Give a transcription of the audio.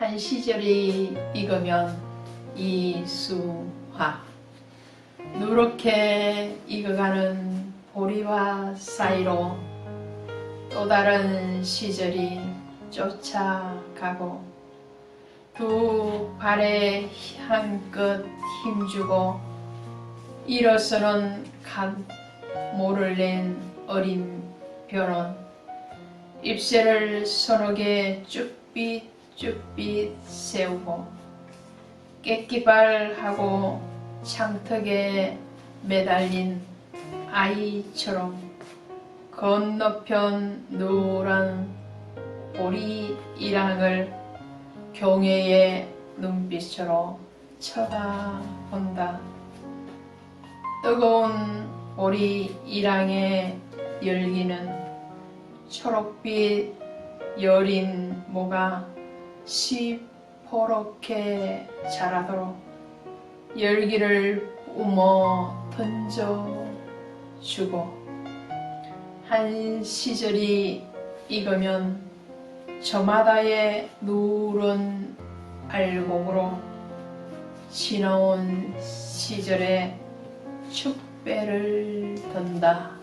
한 시절이 익으면 이수화. 누렇게 익어가는 보리와 사이로 또 다른 시절이 쫓아가고 두 발에 한껏 힘주고 일어서는 각 모를 낸 어린 변원 잎새를 서너게 쭈삣 쭈삣 세우고 깨끼발하고 창턱에 매달린 아이처럼 건너편 노란 보리 이랑을 경외의 눈빛으로 쳐다본다. 뜨거운 보리 이랑의 열기는 초록빛 여린 모가 시퍼렇게 자라도록 열기를 뿜어 던져주고 한 시절이 익으면 저마다의 누런 알곡으로 지나온 시절의 축배를 던다.